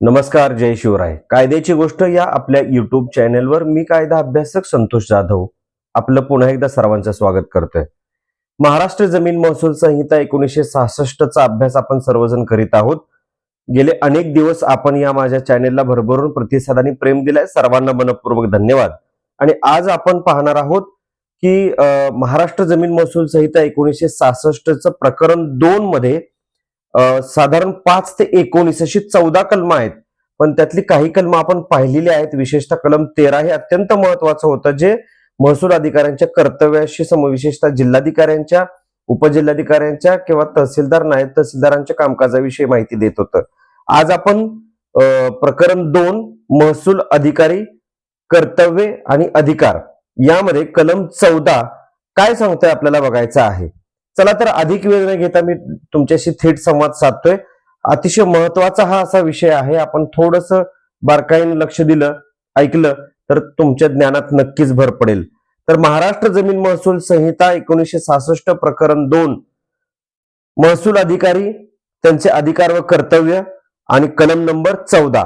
नमस्कार जय शिवराय. कायद्याची गोष्ट या आपल्या युट्यूब चॅनेलवर मी कायदा अभ्यासक संतोष जाधव आपलं पुन्हा एकदा सर्वांचं स्वागत करतोय. महाराष्ट्र जमीन महसूल संहिता एकोणीसशे सहासष्टचा अभ्यास आपण सर्वजण करीत आहोत. गेले अनेक दिवस आपण या माझ्या चॅनेलला भरभरून प्रतिसाद आणि प्रेम दिलाय. सर्वांना मनपूर्वक धन्यवाद. आणि आज आपण पाहणार आहोत की महाराष्ट्र जमीन महसूल संहिता एकोणीसशे सहासष्टचं प्रकरण दोन मध्ये साधारण पाच ते एकोणीस अशी चौदा कलम आहेत. पण त्यातली काही कलम आपण पाहिलेली आहेत. विशेषतः कलम तेरा हे अत्यंत महत्वाचं होतं जे महसूल अधिकाऱ्यांच्या कर्तव्याशी सम विशेषतः जिल्हाधिकाऱ्यांच्या उपजिल्हाधिकाऱ्यांच्या किंवा तहसीलदार नायब तहसीलदारांच्या कामकाजाविषयी माहिती देत होतं. आज आपण प्रकरण दोन महसूल अधिकारी कर्तव्य आणि अधिकार यामध्ये कलम चौदा काय सांगतोय आपल्याला बघायचं आहे? चला तर अधिक वेळ न घेता मी तुमच्याशी थेट संवाद साधतोय. अतिशय महत्त्वाचा हा असा विषय आहे. आपण थोडस बारकाईने लक्ष दिलं ऐकलं तर तुमच्या ज्ञानात नक्कीच भर पडेल. तर महाराष्ट्र जमीन महसूल संहिता एकोणीसशे सहासष्ट प्रकरण दोन. महसूल अधिकारी त्यांचे अधिकार व कर्तव्य आणि कलम नंबर चौदा.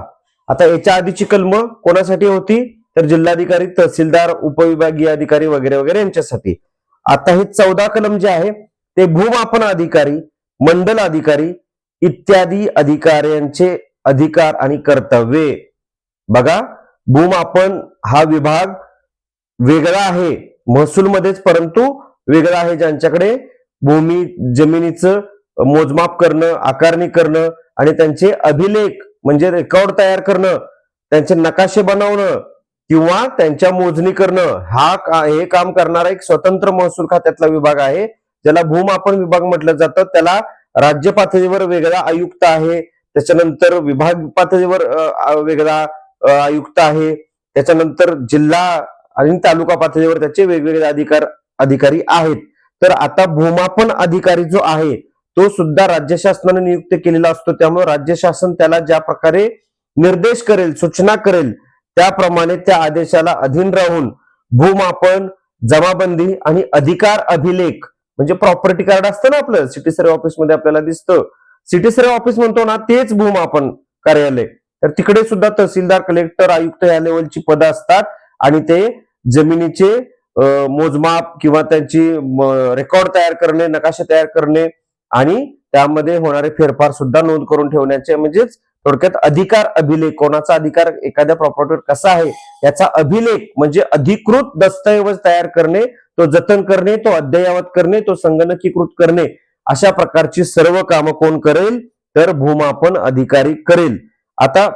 आता याच्या आधीची कलम कोणासाठी होती? तर जिल्हाधिकारी तहसीलदार उपविभागीय अधिकारी वगैरे वगैरे यांच्यासाठी. आता हे चौदा कलम जे आहे ते भूमापन अधिकारी मंडल अधिकारी इत्यादी अधिकाऱ्यांचे अधिकार आणि कर्तव्ये बघा भूमापन हा विभाग वेगळा आहे महसूलमध्येच परंतु वेगळा आहे ज्यांच्याकडे भूमी जमिनीचं मोजमाप करणं आकारणी करणं आणि त्यांचे अभिलेख म्हणजे रेकॉर्ड तयार करणं त्यांचे नकाशे बनवणं किंवा त्यांच्या मोजणी करणं हा का- हे काम करणारा एक स्वतंत्र महसूल खात्यातला विभाग आहे. ज्याला भूमापन विभाग म्हटलं जातं त्याला राज्य पातळीवर वेगळा आयुक्त आहे. त्याच्यानंतर विभाग पातळीवर वेगळा आयुक्त आहे. त्याच्यानंतर जिल्हा आणि तालुका पातळीवर त्याचे वेगवेगळे अधिकार अधिकारी आहेत. तर आता भूमापन अधिकारी जो आहे तो सुद्धा राज्य शासनाने नियुक्त केलेला असतो. त्यामुळे राज्य शासन त्याला ज्या प्रकारे निर्देश करेल सूचना करेल त्याप्रमाणे त्या आदेशाला अधीन राहून भूमापन जमाबंदी आणि अधिकार अभिलेख म्हणजे प्रॉपर्टी कार्ड असतं ना आपलं सिटी सर्वे ऑफिसमध्ये आपल्याला दिसतं. सिटी सर्वे ऑफिस म्हणतो ना तेच भूम आपण कार्यालय. तर तिकडे सुद्धा तहसीलदार कलेक्टर आयुक्त या लेवलची पदं असतात आणि ते जमिनीचे मोजमाप किंवा त्यांची रेकॉर्ड तयार करणे नकाशे तयार करणे आणि त्यामध्ये होणारे फेरफार सुद्धा नोंद करून ठेवण्याचे म्हणजेच थोडक्यात अधिकार अभिलेख कोणाचा अधिकार एखाद्या प्रॉपर्टीवर कसा आहे याचा अभिलेख म्हणजे अधिकृत दस्तऐवज तयार करणे तो जतन करणे तो अद्ययावत करणे तो संगणकीकृत करणे अशा प्रकारची सर्व कामं कोण करेल? तर भूमापन अधिकारी करेल. आता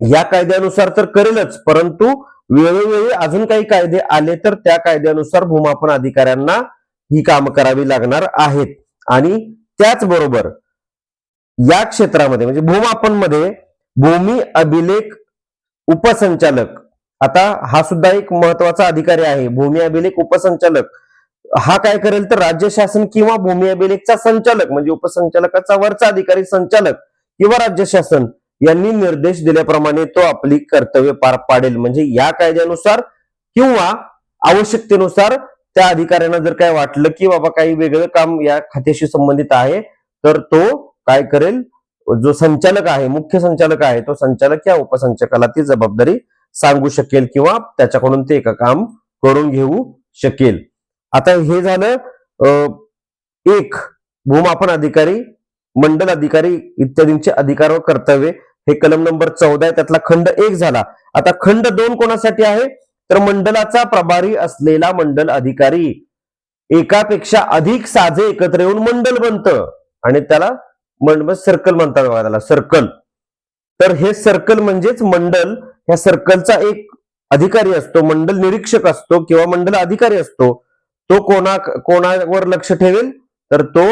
या कायद्यानुसार तर करेलच परंतु वेळोवेळी अजून काही कायदे आले तर त्या कायद्यानुसार भूमापन अधिकाऱ्यांना ही काम करावी लागणार आहेत. आणि त्याचबरोबर या क्षेत्रामध्ये म्हणजे भूमापनमध्ये भूमी अभिलेख उपसंचालक आता हा सुद्धा एक महत्त्वाचा अधिकारी आहे भूमी अभिलेख उपसंचालक. हा काय करेल तर राज्य शासन किंवा भूमी अभिलेखचा संचालक म्हणजे उपसंचालकाचा वरचा अधिकारी संचालक किंवा राज्य शासन यांनी निर्देश दिल्याप्रमाणे तो आपली कर्तव्य पार पाडेल. म्हणजे या कायद्यानुसार किंवा आवश्यकतेनुसार त्या अधिकाऱ्यांना जर काय वाटलं की बाबा काही वेगळं काम या खात्याशी संबंधित आहे तर तो काय करेल? जो संचालक आहे मुख्य संचालक आहे तो संचालक या उपसंचालकाला ती जबाबदारी सांगू शकेल किंवा त्याच्याकडून ते एका काम करून घेऊ शकेल. आता हे झालं अं, एक भूमापन अधिकारी मंडल अधिकारी इत्यादींचे अधिकार व कर्तव्य. हे कलम नंबर चौदा आहे त्यातला खंड एक झाला. आता खंड दोन कोणासाठी आहे? तर मंडलाचा प्रभारी असलेला मंडल अधिकारी. एकापेक्षा अधिक साजे एकत्र येऊन मंडल बनतं. आणि त्याला मंड सर्कल म्हणतात बघा त्याला सर्कल. तर हे सर्कल म्हणजेच मंडल ह्या सर्कलचा एक अधिकारी असतो मंडल निरीक्षक असतो किंवा मंडल अधिकारी असतो तो कोणा कोणावर लक्ष ठेवेल? तर तो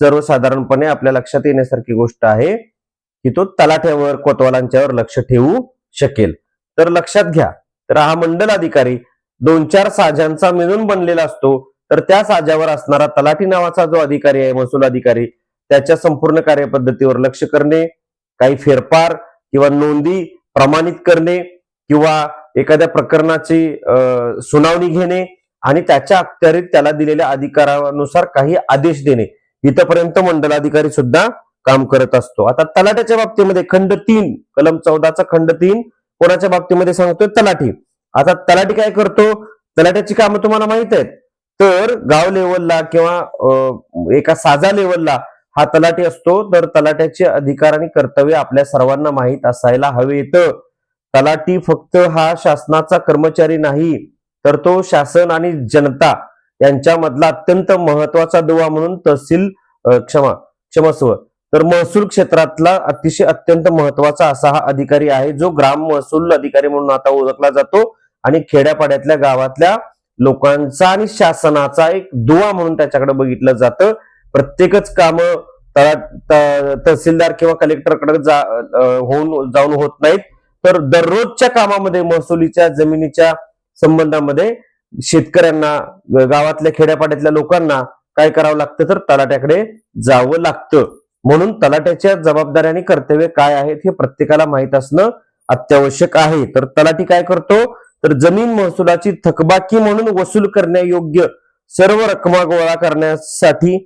सर्वसाधारणपणे आपल्या लक्षात येण्यासारखी गोष्ट आहे की तो तलाठ्यावर कोतवालांच्यावर लक्ष ठेवू शकेल. तर लक्षात घ्या तर हा मंडल अधिकारी दोन चार साजांचा मिळून बनलेला असतो. तर त्या साजावर असणारा तलाठी नावाचा जो अधिकारी आहे महसूल अधिकारी त्याच्या संपूर्ण कार्यपद्धतीवर लक्ष करणे काही फेरफार किंवा नोंदी प्रमाणित करणे किंवा एखाद्या प्रकरणाची सुनावणी घेणे आणि त्याच्या अखत्यारीत त्याला दिलेल्या अधिकारानुसार काही आदेश देणे. इथपर्यंत मंडलाधिकारी सुद्धा काम करत असतो. आता तलाट्याच्या बाबतीमध्ये खंड तीन कलम चौदाचा खंड तीन कोणाच्या बाबतीमध्ये सांगतोय? तलाठी. आता तलाठी काय करतो? तलाट्याची कामं तुम्हाला माहीत आहेत. तर गाव लेवलला किंवा एका साजा लेवलला हा तलाठी असतो तर तलाट्याचे अधिकार आणि कर्तव्य आपल्या सर्वांना माहीत असायला हवेत तलाठी फक्त हा शासनाचा कर्मचारी नाही तर तो शासन आणि जनता यांच्यामधला अत्यंत महत्त्वाचा दुवा म्हणून तहसील क्षमा क्षमस्व. तर महसूल क्षेत्रातला अतिशय अत्यंत महत्त्वाचा असा हा अधिकारी आहे जो ग्राम महसूल अधिकारी म्हणून आता ओळखला जातो आणि खेड्यापाड्यातल्या गावातल्या लोकांचा आणि शासनाचा एक दुवा म्हणून त्याच्याकडे बघितलं जातं. प्रत्येकच काम तहसीलदार किंवा कलेक्टरकडे जा होऊन जाऊन होत नाहीत. तर दररोजच्या कामामध्ये महसुलीच्या जमिनीच्या संबंधामध्ये शेतकऱ्यांना गावातल्या खेड्यापाड्यातल्या लोकांना काय करावं लागतं तर तलाट्याकडे जावं लागतं. म्हणून तलाट्याच्या जबाबदाऱ्या आणि कर्तव्य काय आहेत हे प्रत्येकाला माहीत असणं अत्यावश्यक आहे. तर तलाठी काय करतो? तर जमीन महसुलाची थकबाकी म्हणून वसूल करण्यायोग्य सर्व रकमा गोळा करण्यासाठी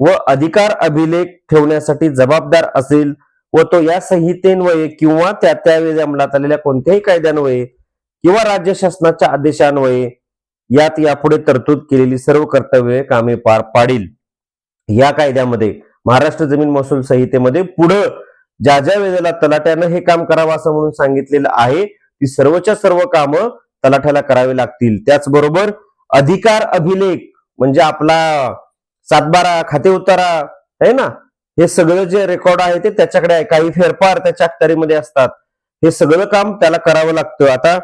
व अधिकार अभिलेख ठेवण्यासाठी जबाबदार असेल व तो या संहितेन्वये किंवा त्या त्यावेळी अंमलात आलेल्या कोणत्याही कायद्यान्वये किंवा राज्य शासनाच्या आदेशान्वये यात यापुढे तरतूद केलेली सर्व कर्तव्ये कामे पार पाडील. या कायद्यामध्ये महाराष्ट्र जमीन महसूल संहितेमध्ये पुढं ज्या ज्या वेळेला तलाट्यानं हे काम करावं असं म्हणून सांगितलेलं आहे ती सर्वच्या सर्व कामं तलाठ्याला करावी लागतील. त्याचबरोबर अधिकार अभिलेख म्हणजे आपला सातबारा खाते उतारा आहे ना? हे सगळं जे रेकॉर्ड आहे ते त्याच्याकडे आहे. काही फेरफार त्याच्या अखत्यारीमध्ये असतात. हे सगळं काम त्याला करावं लागतं. आता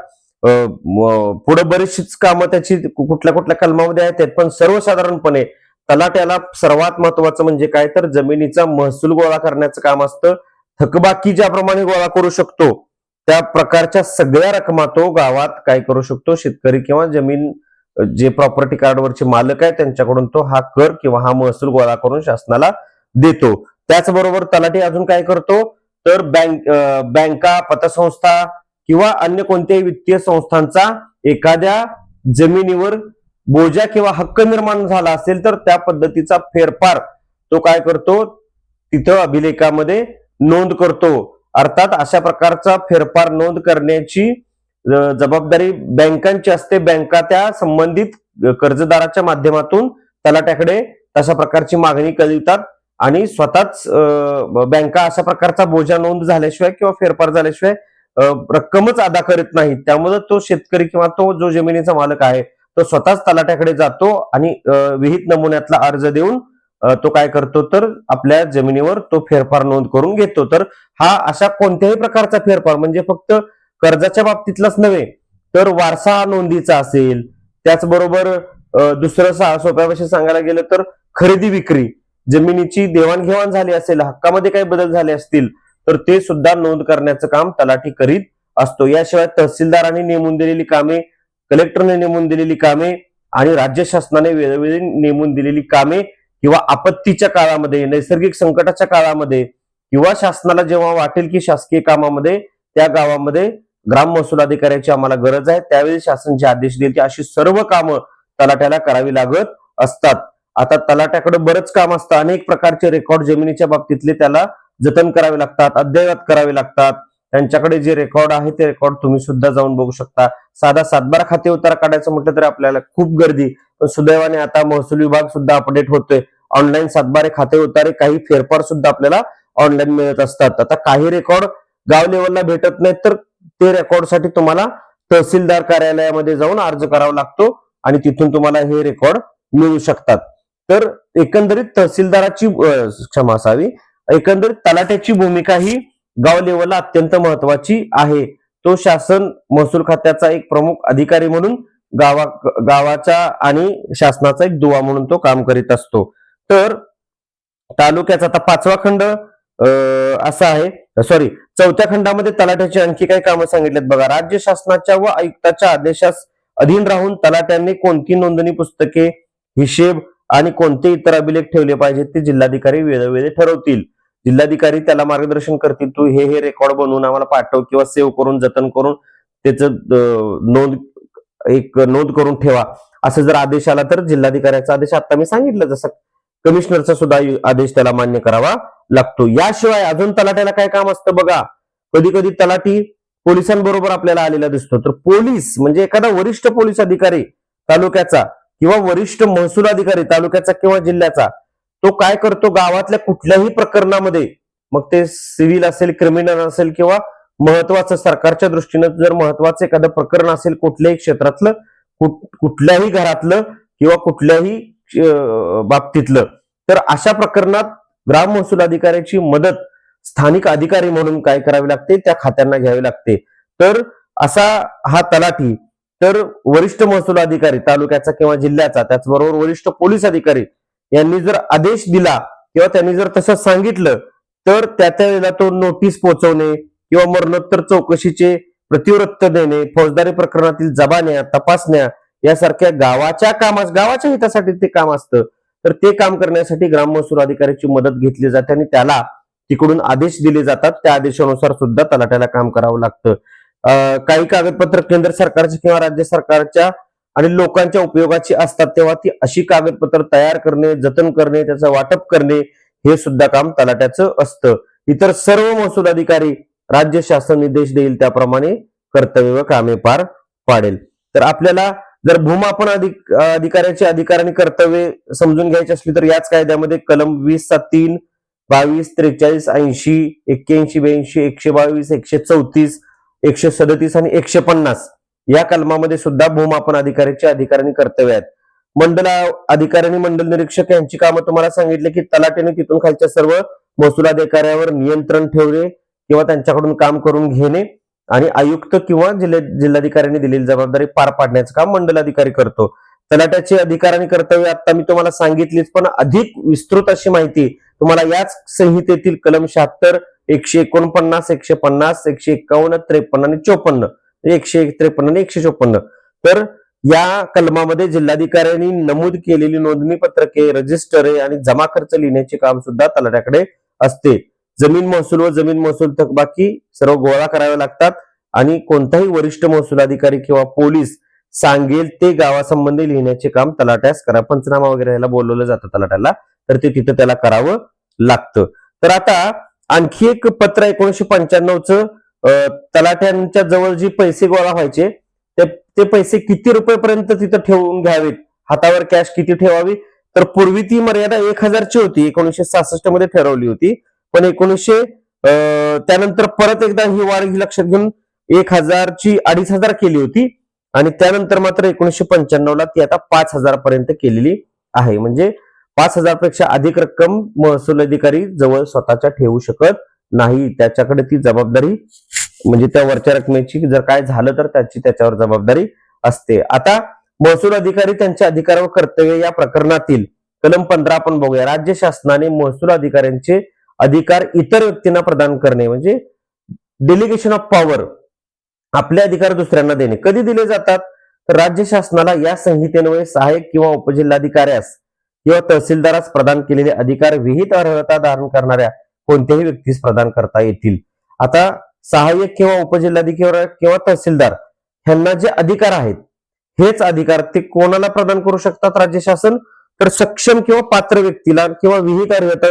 पुढे बरीचशीच कामं त्याची कुठल्या कुठल्या कलमामध्ये आहेत पण सर्वसाधारणपणे तलाट्याला सर्वात महत्वाचं म्हणजे काय? तर जमिनीचा महसूल गोळा करण्याचं काम असतं. थकबाकी ज्याप्रमाणे गोळा करू शकतो त्या प्रकारच्या सगळ्या रकमा तो गावात काय करू शकतो? शेतकरी किंवा जमीन जे प्रॉपर्टी कार्डवरचे मालक आहे त्यांच्याकडून तो हा कर किंवा हा महसूल गोळा करून शासनाला देतो. त्याचबरोबर तलाठी अजून काय करतो? तर बँक बँका पतसंस्था किंवा अन्य कोणत्याही वित्तीय संस्थांचा एखाद्या जमिनीवर बोजा किंवा हक्क निर्माण झाला असेल तर त्या पद्धतीचा फेरफार तो काय करतो? तिथं अभिलेखामध्ये नोंद करतो. अर्थात अशा प्रकारचा फेरफार नोंद करण्याची जबाबदारी बँकांची असते. बँका त्या संबंधित कर्जदाराच्या माध्यमातून तलाट्याकडे तशा प्रकारची मागणी कळवितात आणि स्वतःच बँका अशा प्रकारचा बोजा नोंद झाल्याशिवाय किंवा फेरफार झाल्याशिवाय रक्कमच अदा करीत नाही त्यामुळे तो शेतकरी किंवा तो जो जमिनीचा मालक आहे तो स्वतःच तलाट्याकडे जातो आणि विहित नमुन्यातला अर्ज देऊन तो काय करतो तर आपल्या जमिनीवर तो फेरफार नोंद करून घेतो. तर हा अशा कोणत्याही प्रकारचा फेरफार म्हणजे फक्त कर्जाच्या बाबतीतलाच नव्हे तर वारसा नोंदीचा असेल त्याचबरोबर दुसरं सोप्या भाषेत सांगायला गेलं तर खरेदी विक्री जमिनीची देवाणघेवाण झाली असेल हक्कामध्ये काही बदल झाले असतील तर ते सुद्धा नोंद करण्याचं काम तलाठी करीत असतो. याशिवाय तहसीलदारांनी नेमून दिलेली कामे कलेक्टरने नेमून दिलेली कामे आणि राज्य शासनाने वेळोवेळी नेमून दिलेली कामे किंवा आपत्तीच्या काळामध्ये नैसर्गिक संकटाच्या काळामध्ये किंवा शासनाला जेव्हा वाटेल की शासकीय कामामध्ये त्या गावामध्ये ग्राम महसूल अधिकाऱ्याची आम्हाला गरज आहे. त्यावेळी शासन जे आदेश देईल अशी सर्व कामं तलाट्याला करावी लागत असतात. आता तलाट्याकडे बरंच काम असतं. अनेक प्रकारचे रेकॉर्ड जमिनीच्या बाबतीतले त्याला जतन करावे लागतात अद्ययावत करावे लागतात. त्यांच्याकडे जे रेकॉर्ड आहे ते रेकॉर्ड तुम्ही सुद्धा जाऊन बघू शकता. साधा सातबारा खाते उतारा काढायचं म्हटलं तरी आपल्याला खूप गर्दी. पण सुदैवाने आता महसूल विभाग सुद्धा अपडेट होतोय. ऑनलाईन सातबारे खाते उतारे काही फेरफार सुद्धा आपल्याला ऑनलाईन मिळत असतात. आता काही रेकॉर्ड गाव लेवलला भेटत नाहीत तर ते रेकॉर्डसाठी तुम्हाला तहसीलदार कार्यालयामध्ये जाऊन अर्ज करावा लागतो आणि तिथून तुम्हाला हे रेकॉर्ड मिळू शकतात. तर एकंदरीत तहसीलदाराची क्षमा असावी. एकंदरीत तलाट्याची भूमिका ही गाव लेवलला अत्यंत महत्वाची आहे. तो शासन महसूल खात्याचा एक प्रमुख अधिकारी म्हणून गावा गावाचा आणि शासनाचा एक दुवा म्हणून तो काम करीत असतो. तर तालुक्याचा आता पाचवा खंड असा आहे. सॉरी चौथ्या खंडामध्ये तलाठ्याची आणखी काही कामं सांगितलेत बघा. राज्य शासनाच्या व आयुक्ताच्या आदेशास अधीन राहून तलाट्यांनी कोणती नोंदणी पुस्तके हिशेब आणि कोणते इतर अभिलेख ठेवले पाहिजेत ते जिल्हाधिकारी वेळोवेळी ठरवतील. जिल्हाधिकारी त्याला मार्गदर्शन करतील. तू हे हे रेकॉर्ड बनवून आम्हाला पाठव किंवा सेव्ह करून जतन करून त्याचं नोंद एक नोंद करून ठेवा. असं जर आदेश आला तर जिल्हाधिकाऱ्याचा आदेश आता मी सांगितलं. जसं कमिशनरचा सुद्धा आदेश त्याला मान्य करावा. लागतो. याशिवाय अजून तलाट्याला काय काम असतं बघा? कधी कधी तलाठी पोलिसांबरोबर आपल्याला आलेला दिसतो. तर पोलीस म्हणजे एखादा वरिष्ठ पोलीस अधिकारी तालुक्याचा किंवा वरिष्ठ महसूल अधिकारी तालुक्याचा किंवा जिल्ह्याचा तो काय करतो? गावातल्या कुठल्याही प्रकरणामध्ये मग ते सिव्हिल असेल क्रिमिनल असेल किंवा महत्वाचं सरकारच्या दृष्टीनं जर महत्वाचं एखादं प्रकरण असेल कुठल्याही क्षेत्रातलं कुठ- कुठल्याही घरातलं किंवा कुठल्याही बाबतीतलं तर अशा प्रकरणात ग्राम महसूल अधिकाऱ्याची मदत स्थानिक अधिकारी म्हणून काय करावी लागते? त्या खात्यांना घ्यावी लागते. तर असा हा तलाठी तर वरिष्ठ महसूल अधिकारी तालुक्याचा किंवा जिल्ह्याचा त्याचबरोबर वरिष्ठ पोलीस अधिकारी यांनी जर आदेश दिला किंवा त्यांनी जर तसं सांगितलं तर त्या त्या वेळेला तो नोटीस पोहोचवणे किंवा मरणोत्तर चौकशीचे प्रतिवृत्त देणे फौजदारी प्रकरणातील जबान्या तपासण्या यासारख्या गावाच्या कामास गावाच्या हितासाठी ते काम असतं. तर ते काम करण्यासाठी ग्राम महसूल अधिकाऱ्याची मदत घेतली जाते आणि त्याला तिकडून आदेश दिले जातात. त्या आदेशानुसार सुद्धा तलाट्याला काम करावं लागतं. अं, काही कागदपत्र केंद्र सरकारच्या किंवा राज्य सरकारच्या आणि लोकांच्या उपयोगाची असतात तेव्हा ती अशी कागदपत्र तयार करणे जतन करणे त्याचं वाटप करणे हे सुद्धा काम तलाट्याचं असतं. इतर सर्व महसूल अधिकारी राज्य शासन निर्देश देईल त्याप्रमाणे कर्तव्य व कामे पार पाडेल. तर आपल्याला जर भूमापन अधिक अधिकाऱ्याचे अधिकार आणि कर्तव्य समजून घ्यायची असली तर याच कायद्यामध्ये कलम वीस सात तीन बावीस त्रेचाळीस ऐंशी एक्क्याऐंशी ब्याऐंशी एकशे बावीस एकशे चौतीस एकशे सदतीस आणि एकशे पन्नास या कलमामध्ये सुद्धा भूमापन अधिकाऱ्याचे अधिकार आणि कर्तव्य आहेत. मंडल अधिकारी आणि मंडल निरीक्षक यांची कामं तुम्हाला सांगितले की तलाट्याने तिथून खालच्या सर्व महसूल अधिकाऱ्यावर नियंत्रण ठेवणे किंवा त्यांच्याकडून काम करून घेणे. आणि आयुक्त किंवा जिल्हा जिल्हाधिकाऱ्यांनी दिलेली जबाबदारी पार पाडण्याचं काम मंडल अधिकारी करतो. तलाट्याचे अधिकार आणि कर्तव्य आता मी तुम्हाला सांगितलीच पण अधिक विस्तृत अशी माहिती तुम्हाला याच संहितेतील कलम शहात्तर एकशे एकोणपन्नास एकशे पन्नास एकशे एक्कावन्न त्रेपन्न आणि चोपन्न म्हणजे एकशे त्रेपन्न आणि एकशे चोपन्न. तर या कलमामध्ये जिल्हाधिकाऱ्यांनी नमूद केलेली नोंदणी पत्रके रजिस्टरे आणि जमा खर्च लिहिण्याचे काम सुद्धा तलाट्याकडे असते. जमीन महसूल व जमीन महसूल थकबाकी सर्व गोळा करावे लागतात. आणि कोणताही वरिष्ठ महसूल अधिकारी किंवा पोलीस सांगेल ते गावासंबंधी लिहिण्याचे काम तलाट्यास करा. पंचनामा वगैरे याला बोलवलं जातं तलाट्याला. तर ते तिथं त्याला करावं लागतं. तर आता आणखी एक पत्र एकोणीशे पंच्याण्णवचं तलाट्यांच्या जवळ जी पैसे गोळा व्हायचे ते ते पैसे किती रुपयेपर्यंत तिथं ठेवून घ्यावेत? हातावर कॅश किती ठेवावी? तर पूर्वी ती मर्यादा एक हजारची होती. एकोणीशे सहासष्टमध्ये ठरवली होती. पण एकोणीसशे त्यानंतर परत एकदा ही वाढ ही लक्षात घेऊन एक हजारची अडीच हजार केली होती. आणि त्यानंतर मात्र एकोणीसशे पंच्याण्णव ला ती आता पाच हजार पर्यंत केलेली आहे. म्हणजे पाच हजारपेक्षा अधिक रक्कम महसूल अधिकारी जवळ स्वतःच्या ठेवू शकत नाही. त्याच्याकडे ती जबाबदारी म्हणजे त्या वरच्या रकमेची जर काय झालं तर त्याची त्याच्यावर जबाबदारी असते. आता महसूल अधिकारी त्यांच्या अधिकार व कर्तव्य या प्रकरणातील कलम पंधरा आपण बघूया. राज्य शासनाने महसूल अधिकाऱ्यांचे अधिकार इतर व्यक्तींना प्रदान करणे म्हणजे डेलिगेशन ऑफ पॉवर आपले अधिकार दुसऱ्यांना देणे. कधी दिले जातात? तर राज्य शासनाला या संहितेन्वये सहाय्यक किंवा उपजिल्हाधिकाऱ्यास किंवा तहसीलदारास प्रदान केलेले अधिकार विहित अर्हता धारण करणाऱ्या कोणत्याही व्यक्तीस प्रदान करता येतील. आता सहाय्यक किंवा उपजिल्हाधिकारी किंवा तहसीलदार ह्यांना जे अधिकार आहेत हेच अधिकार ते कोणाला प्रदान करू शकतात राज्य शासन? तर सक्षम किंवा पात्र व्यक्तीला किंवा विहित अर्हता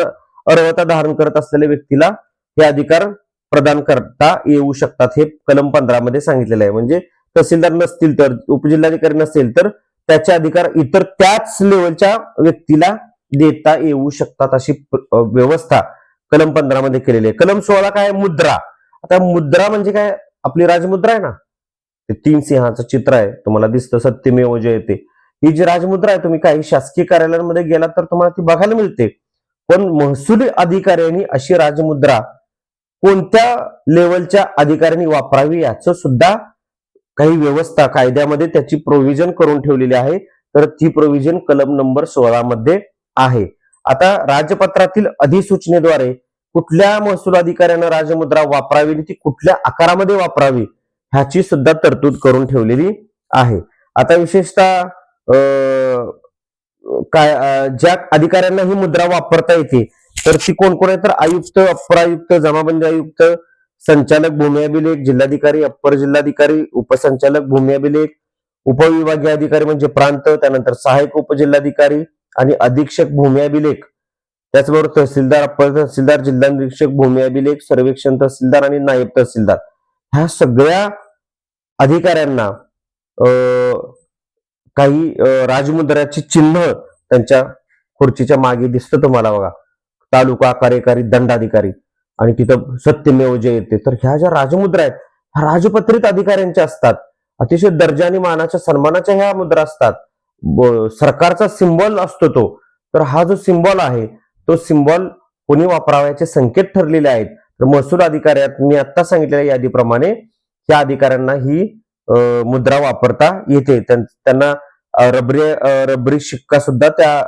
अर्हता धारण करत असलेल्या व्यक्तीला हे अधिकार प्रदान करता येऊ शकतात हे कलम पंधरामध्ये सांगितलेलं आहे. म्हणजे तहसीलदार नसतील तर उपजिल्हाधिकारी नसेल तर त्याचे अधिकार इतर त्याच लेवलच्या व्यक्तीला देता येऊ शकतात अशी व्यवस्था कलम पंधरामध्ये केलेली आहे. कलम सोळा काय आहे? मुद्रा. आता मुद्रा म्हणजे काय? आपली राजमुद्रा आहे ना? ते तीन सिंहाचं चित्र आहे. तुम्हाला दिसतं सत्यमेव जयते. ही जी राजमुद्रा आहे तुम्ही काही शासकीय कार्यालयांमध्ये गेलात तर तुम्हाला ती बघायला मिळते. पण महसूल अधिकाऱ्यांनी अशी राजमुद्रा कोणत्या लेवलच्या अधिकाऱ्यांनी वापरावी याचं सुद्धा काही व्यवस्था कायद्यामध्ये त्याची प्रोव्हिजन करून ठेवलेली आहे. तर ती प्रोव्हिजन कलम नंबर सोळा मध्ये आहे. आता राजपत्रातील अधिसूचनेद्वारे कुठल्या महसूल अधिकाऱ्यानं राजमुद्रा वापरावी आणि ती कुठल्या आकारामध्ये वापरावी ह्याची सुद्धा तरतूद करून ठेवलेली आहे. आता विशेषतः काय ज्या अधिकाऱ्यांना ही मुद्रा वापरता येते तर ती कोण कोण आहे? तर आयुक्त अप्पर आयुक्त जमाबंदी आयुक्त संचालक भूमी अभिलेख जिल्हाधिकारी अप्पर जिल्हाधिकारी उपसंचालक भूमी अभिलेख उपविभागीय अधिकारी म्हणजे प्रांत त्यानंतर सहाय्यक उपजिल्हाधिकारी आणि अधीक्षक भूमी अभिलेख. त्याचबरोबर तहसीलदार अप्पर तहसीलदार जिल्हा निरीक्षक भूमी अभिलेख सर्वेक्षण तहसीलदार आणि नायब तहसीलदार. ह्या सगळ्या अधिकाऱ्यांना अं, काही राजमुद्राची चिन्ह त्यांच्या खुर्चीच्या मागे दिसतं तुम्हाला बघा. तालुका कार्यकारी दंडाधिकारी. आणि तिथं सत्यमेव जे येते. तर ह्या ज्या राजमुद्रा आहेत ह्या राजपत्रित अधिकाऱ्यांच्या असतात. अतिशय दर्जा आणि मानाच्या सन्मानाच्या ह्या मुद्रा असतात. सरकारचा सिम्बॉल असतो तो. तर हा जो सिम्बॉल आहे तो सिम्बॉल कोणी वापरावयाचे संकेत ठरलेले आहेत. तर महसूल अधिकाऱ्यांनी आत्ता सांगितलेल्या यादीप्रमाणे त्या अधिकाऱ्यांना ही मुद्रा वापरता येते. त्यां- त्यांना रबरी रबरी शिक्का सुद्धा त्या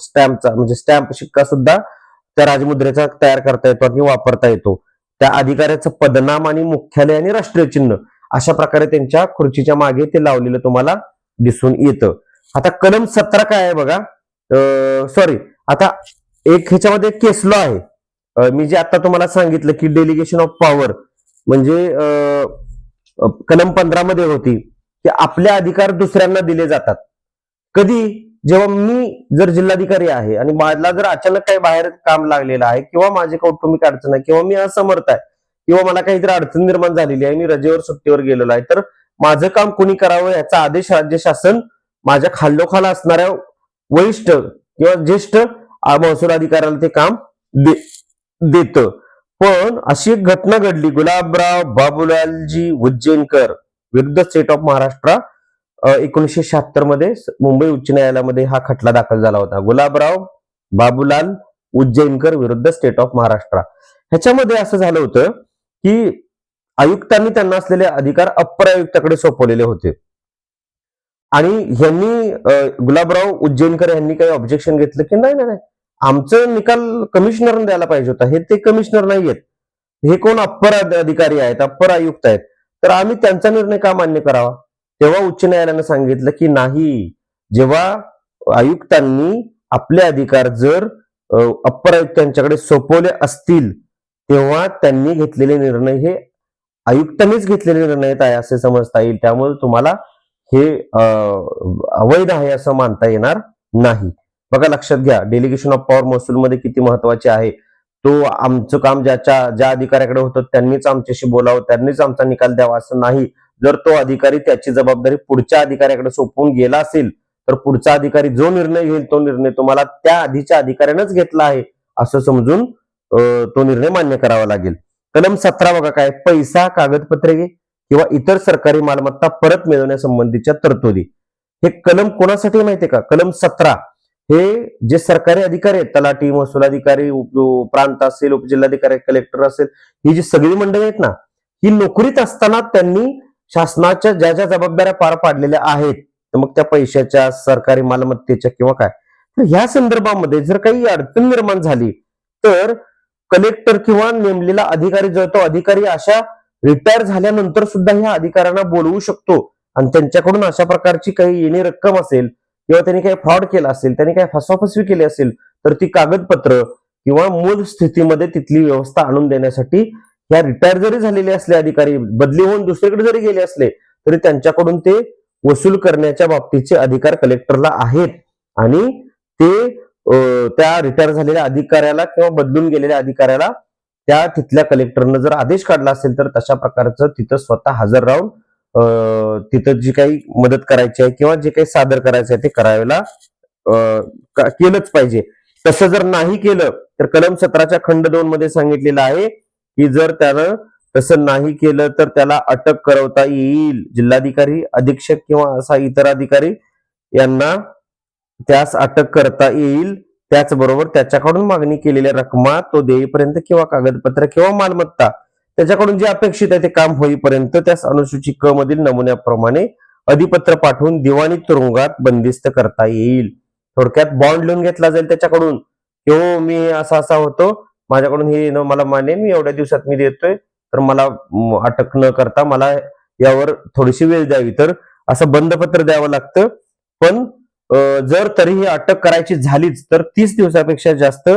स्टॅम्पचा म्हणजे स्टॅम्प शिक्का सुद्धा त्या राजमुद्रेचा तयार करता येतो आणि वापरता येतो. त्या अधिकाऱ्याचं पदनाम आणि मुख्यालय आणि राष्ट्रीय चिन्ह अशा प्रकारे त्यांच्या खुर्चीच्या मागे ते लावलेलं तुम्हाला दिसून येतं. आता कलम सतरा काय आहे बघा? सॉरी आता एक ह्याच्यामध्ये केस लॉ आहे. मी जे आता तुम्हाला सांगितलं की डेलिगेशन ऑफ पॉवर म्हणजे कलम पंधरामध्ये होती की आपले अधिकार दुसऱ्यांना दिले जातात. कधी? जेव्हा मी जर जिल्हाधिकारी आहे आणि मला जर अचानक काही बाहेर काम लागलेलं आहे किंवा माझी कौटुंबिक अडचण आहे किंवा मी असमर्थ आहे किंवा मला काहीतरी अडचण निर्माण झालेली आहे मी रजेवर सुट्टीवर गेलेलो आहे तर माझं काम कोणी करावं याचा आदेश राज्य शासन माझ्या खाल्लोखाल असणाऱ्या वरिष्ठ किंवा ज्येष्ठ महसूल अधिकाऱ्याला ते काम दे देतं. पण अशी एक घटना घडली. गुलाबराव बाबूलालजी उज्जैनकर विरुद्ध स्टेट ऑफ महाराष्ट्र एकोणीसशे शहात्तरमध्ये मुंबई उच्च न्यायालयामध्ये हा खटला दाखल झाला होता. गुलाबराव बाबूलाल उज्जैनकर विरुद्ध स्टेट ऑफ महाराष्ट्र. ह्याच्यामध्ये असं झालं होतं की आयुक्तांनी त्यांना असलेले अधिकार अप्पर आयुक्ताकडे सोपवलेले होते. आणि ह्यांनी गुलाबराव उज्जैनकर यांनी काही ऑब्जेक्शन घेतलं की नाही नाही नाही. आमचं निकाल कमिशनरने द्यायला पाहिजे होता. हे ते कमिशनर नाही आहेत हे कोण अप्पर अधिकारी आहेत अप्पर आयुक्त आहेत? तर आम्ही त्यांचा निर्णय का मान्य करावा? तेव्हा उच्च न्यायालयानं सांगितलं की नाही. जेव्हा आयुक्तांनी आपले अधिकार जर अप्पर आयुक्तांच्याकडे सोपवले असतील तेव्हा त्यांनी घेतलेले निर्णय हे आयुक्तांनीच घेतलेले निर्णय आहेत आहे असे समजता येईल. त्यामुळे तुम्हाला हे अवैध आहे असं मानता येणार नाही. बघा लक्षात घ्या. डेलिगेशन ऑफ पॉवर महसूलमध्ये किती महत्त्वाचे आहे. तो आमचं काम ज्याच्या ज्या अधिकाऱ्याकडे होतं त्यांनीच आमच्याशी बोलावं त्यांनीच आमचा निकाल द्यावा असं नाही. जर तो अधिकारी त्याची जबाबदारी पुढच्या अधिकाऱ्याकडे सोपवून गेला असेल तर पुढचा अधिकारी जो निर्णय घेईल तो निर्णय तुम्हाला त्या आधीच्या अधिकाऱ्यानंच घेतला आहे असं समजून तो निर्णय मान्य करावा लागेल. कलम सतरा बघा काय पैसा कागदपत्रे किंवा इतर सरकारी मालमत्ता परत मिळवण्यासंबंधीच्या तरतुदी. हे कलम कोणासाठी माहितीये का? कलम सतरा. हे जे सरकारी अधिकारी आहेत तलाठी महसूल अधिकारी उप- प्रांत असेल उपजिल्हाधिकारी कलेक्टर असेल ही जी सगळी मंडळी आहेत ना ही नोकरीत असताना त्यांनी शासनाच्या ज्या ज्या जबाबदाऱ्या पार पाडलेल्या आहेत तर मग त्या पैशाच्या सरकारी मालमत्तेच्या किंवा काय? तर ह्या संदर्भामध्ये जर काही अडचण निर्माण झाली तर कलेक्टर किंवा नेमलेला अधिकारी जो तो अधिकारी अशा रिटायर झाल्यानंतर सुद्धा ह्या अधिकाऱ्यांना बोलवू शकतो. आणि त्यांच्याकडून अशा प्रकारची काही येणी रक्कम असेल किंवा त्यांनी काही फ्रॉड केला असेल त्यांनी काही फसवाफसवी केली असेल तर ती कागदपत्र किंवा मूळ स्थितीमध्ये तिथली व्यवस्था आणून देण्यासाठी ह्या रिटायर जरी झालेले असले अधिकारी बदली होऊन दुसरीकडे जरी गेले असले तरी त्यांच्याकडून ते वसूल करण्याच्या बाबतीचे अधिकार कलेक्टरला आहेत. आणि ते त्या रिटायर झालेल्या अधिकाऱ्याला किंवा बदलून गेलेल्या अधिकाऱ्याला त्या तिथल्या कलेक्टरनं जर आदेश काढला असेल तर तशा प्रकारचं तिथं स्वतः हजर राहून तिथं जी काही मदत करायची आहे किंवा जे काही सादर करायचं आहे ते करायला केलंच पाहिजे. तसं जर नाही केलं तर कलम सतराच्या खंड दोन मध्ये सांगितलेलं आहे की जर त्यानं तसं नाही केलं तर त्याला अटक करवता येईल. जिल्हाधिकारी अधीक्षक किंवा असा इतर अधिकारी यांना त्यास अटक करता येईल. त्याचबरोबर त्याच्याकडून मागणी केलेल्या रकमा तो देईपर्यंत किंवा कागदपत्र किंवा मालमत्ता त्याच्याकडून जे अपेक्षित आहे ते काम होईपर्यंत त्यास अनुसूची क मधील नमुन्याप्रमाणे अधिपत्र पाठवून दिवाणी तुरुंगात बंदिस्त करता येईल. थोडक्यात बॉन्ड लिहून घेतला जाईल त्याच्याकडून. किंवा मी असा असा होतो माझ्याकडून हे येणं मला मान्य मी एवढ्या दिवसात मी देतोय तर मला अटक न करता मला यावर थोडीशी वेळ द्यावी. तर असं बंदपत्र द्यावं लागतं. पण जर तरीही अटक करायची झालीच तर तीस दिवसापेक्षा जास्त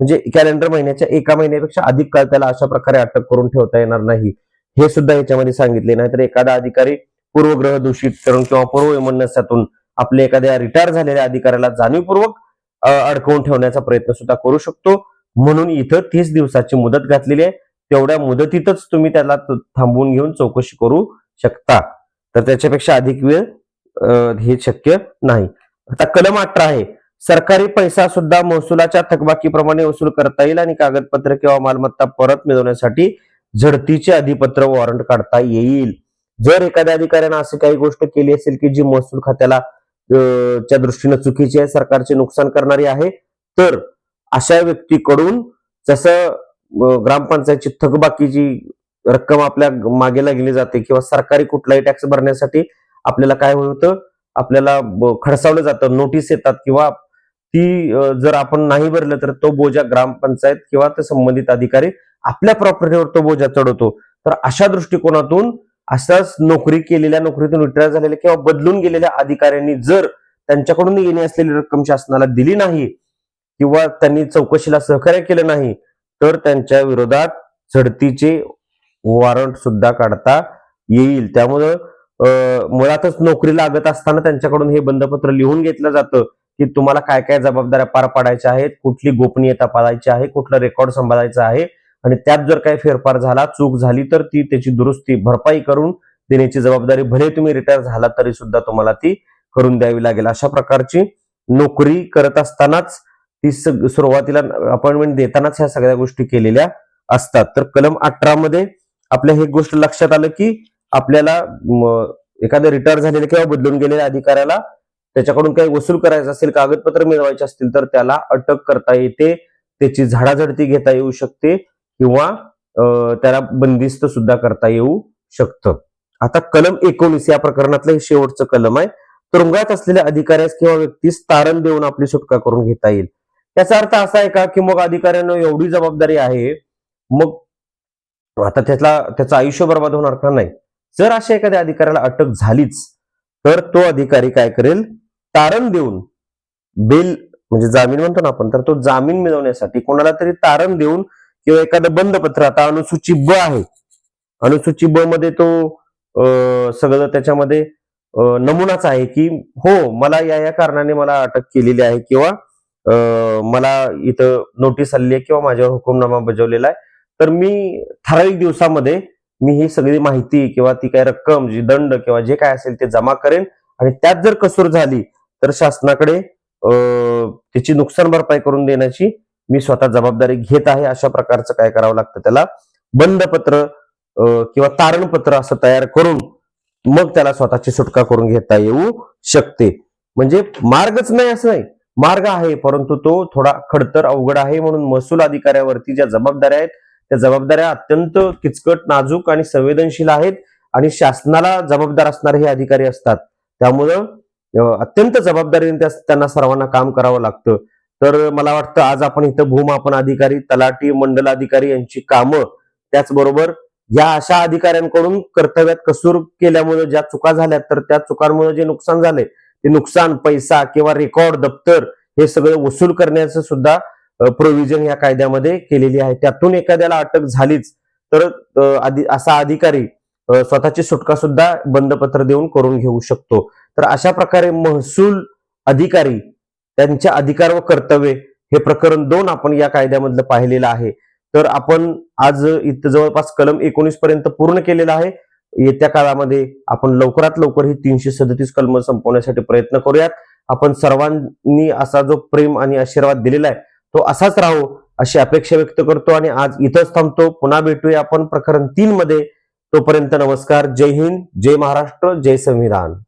म्हणजे कॅलेंडर महिन्याच्या एका महिन्यापेक्षा अधिक काळ त्याला अशा प्रकारे अटक करून ठेवता येणार नाही. हे सुद्धा याच्यामध्ये सांगितले. नाही तर एखादा अधिकारी पूर्वग्रह दूषित करून किंवा पूर्ववैमनस्यातून आपल्या एखाद्या रिटायर झालेल्या अधिकाऱ्याला जाणीवपूर्वक अडकवून ठेवण्याचा प्रयत्न सुद्धा करू शकतो. म्हणून इथं तीस दिवसाची मुदत घातलेली आहे. तेवढ्या मुदतीतच तुम्ही त्याला थांबवून घेऊन चौकशी करू शकता. तर त्याच्यापेक्षा अधिक वेळ हे शक्य नाही. आता कलम अठरा आहे. सरकारी पैसा सुद्धा महसुलाच्या थकबाकीप्रमाणे वसूल करता येईल आणि कागदपत्र किंवा मालमत्ता परत मिळवण्यासाठी झडतीचे अधिपत्र वॉरंट काढता येईल. जर एखाद्या अधिकाऱ्यानं अशी काही गोष्ट केली असेल की जी महसूल खात्याला च्या दृष्टीने चुकीची आहे सरकारचे नुकसान करणारी आहे तर अशा व्यक्तीकडून जसं ग्रामपंचायतची थकबाकी थकबाकीची रक्कम आपल्या मागे लागली जाते किंवा सरकारी कुठलाही टॅक्स भरण्यासाठी आपल्याला काय होतं? आपल्याला खडसावलं जातं नोटीस येतात किंवा ती जर आपण नाही भरलं तर तो बोजा ग्रामपंचायत किंवा ते संबंधित अधिकारी आपल्या प्रॉपर्टीवर तो बोजा चढवतो. तर अशा दृष्टिकोनातून असाच नोकरी केलेल्या नोकरीतून रिटायर झालेल्या किंवा बदलून गेलेल्या अधिकाऱ्यांनी जर त्यांच्याकडून येणे असलेली रक्कम शासनाला दिली नाही किंवा त्यांनी चौकशीला सहकार्य केलं नाही तर त्यांच्या विरोधात झडतीचे वॉरंट सुद्धा काढता येईल. त्यामुळं मुळातच नोकरी लागत असताना त्यांच्याकडून हे बंधपत्र लिहून घेतलं जातं. की तुम्हाला काय काय जबाबदाऱ्या पार पाडायच्या आहेत कुठली गोपनीयता पाळायची आहे कुठलं रेकॉर्ड सांभाळायचं आहे. आणि त्यात जर काही फेरफार झाला चूक झाली तर ती त्याची दुरुस्ती भरपाई करून देण्याची जबाबदारी भले तुम्ही रिटायर झाला तरी सुद्धा तुम्हाला ती करून द्यावी लागेल. अशा प्रकारची नोकरी करत असतानाच ती सग- सुरुवातीला अपॉइंटमेंट देतानाच ह्या सगळ्या गोष्टी केलेल्या असतात. तर कलम अठरा मध्ये आपल्या हे गोष्ट लक्षात आलं की आपल्याला एखाद्या रिटायर झालेल्या किंवा बदलून गेलेल्या अधिकाऱ्याला त्याच्याकडून काही वसूल करायचं असेल कागदपत्र मिळवायचे असतील तर त्याला अटक करता येते. त्याची झाडाझडती घेता येऊ शकते किंवा त्याला बंदिस्त सुद्धा करता येऊ शकतं. आता कलम एकोणीस या प्रकरणातलं हे शेवटचं कलम आहे. तुरुंगात असलेल्या अधिकाऱ्यास किंवा व्यक्तीस तारण देऊन आपली सुटका करून घेता येईल. त्याचा अर्थ असा आहे का की मग अधिकाऱ्यांना एवढी जबाबदारी आहे? मग आता त्याला त्याचं आयुष्य बर्बाद होणार का नाही? जर अशा एखाद्या अधिकाऱ्याला अटक झालीच तर तो अधिकारी काय करेल? तारण देऊन बेल म्हणजे जामीन म्हणतो ना आपण तर तो जामीन मिळवण्यासाठी कोणाला तरी तारण देऊन किंवा एखादं बंदपत्र आता अनुसूची ब आहे. अनुसूची ब मध्ये तो सगळं त्याच्यामध्ये नमुनाच आहे की हो मला या या कारणाने मला अटक केलेली आहे किंवा मला इथं नोटीस आलेली आहे किंवा माझ्यावर हुकुमनामा बजावलेला आहे. तर मी ठराविक दिवसामध्ये मी ही सगळी माहिती किंवा ती काय रक्कम जी दंड किंवा जे काय असेल ते जमा करेन आणि त्यात जर कसूर झाली तर शासनाकडे अं, त्याची नुकसान भरपाई करून देण्याची मी स्वतः जबाबदारी घेत आहे. अशा प्रकारचं काय करावं लागतं त्याला? बंद पत्र किंवा तारणपत्र असं तयार करून मग त्याला स्वतःची सुटका करून घेता येऊ शकते. म्हणजे मार्गच नाही असं नाही. मार्ग आहे परंतु तो थोडा खडतर अवघड आहे म्हणून महसूल अधिकाऱ्यावरती ज्या जबाबदाऱ्या आहेत त्या जबाबदाऱ्या अत्यंत किचकट नाजूक आणि संवेदनशील आहेत आणि शासनाला जबाबदार असणारे हे अधिकारी असतात. त्यामुळं अत्यंत जबाबदारीने त्या- त्यांना सर्वांना काम करावं लागतं. तर मला वाटतं आज आपण इथं भूमापन अधिकारी तलाठी मंडल अधिकारी यांची कामं त्याचबरोबर या अशा अधिकाऱ्यांकडून कर्तव्यात कसूर केल्यामुळे ज्या चुका झाल्या तर त्या चुकांमुळे जे नुकसान झाले ते नुकसान पैसा किंवा रेकॉर्ड दप्तर हे सगळं वसूल करण्याचं सुद्धा प्रोव्हिजन या कायद्यामध्ये केलेली आहे. त्यातून एखाद्याला अटक झालीच तर आधी असा अधिकारी स्वतःची सुटका सुद्धा बंदपत्र देऊन करून घेऊ शकतो. तर अशा प्रकारे महसूल अधिकारी त्यांच्या अधिकार व कर्तव्य हे प्रकरण दोन आपण या कायद्यामधलं पाहिलेलं आहे. तर आपण आज इथं जवळपास कलम एकोणीस पर्यंत पूर्ण केलेलं आहे. येत्या काळामध्ये आपण लवकरात लवकर ही तीनशे सदतीस कलम संपवण्यासाठी प्रयत्न करूयात. आपण सर्वांनी असा जो प्रेम आणि आशीर्वाद दिलेला आहे तो असाच राहो अशी अपेक्षा व्यक्त करतो आणि आज इथंच थांबतो. पुन्हा भेटूया आपण प्रकरण तीन मध्ये तोपर्यंत नमस्कार. जय हिंद. जय महाराष्ट्र. जय संविधान.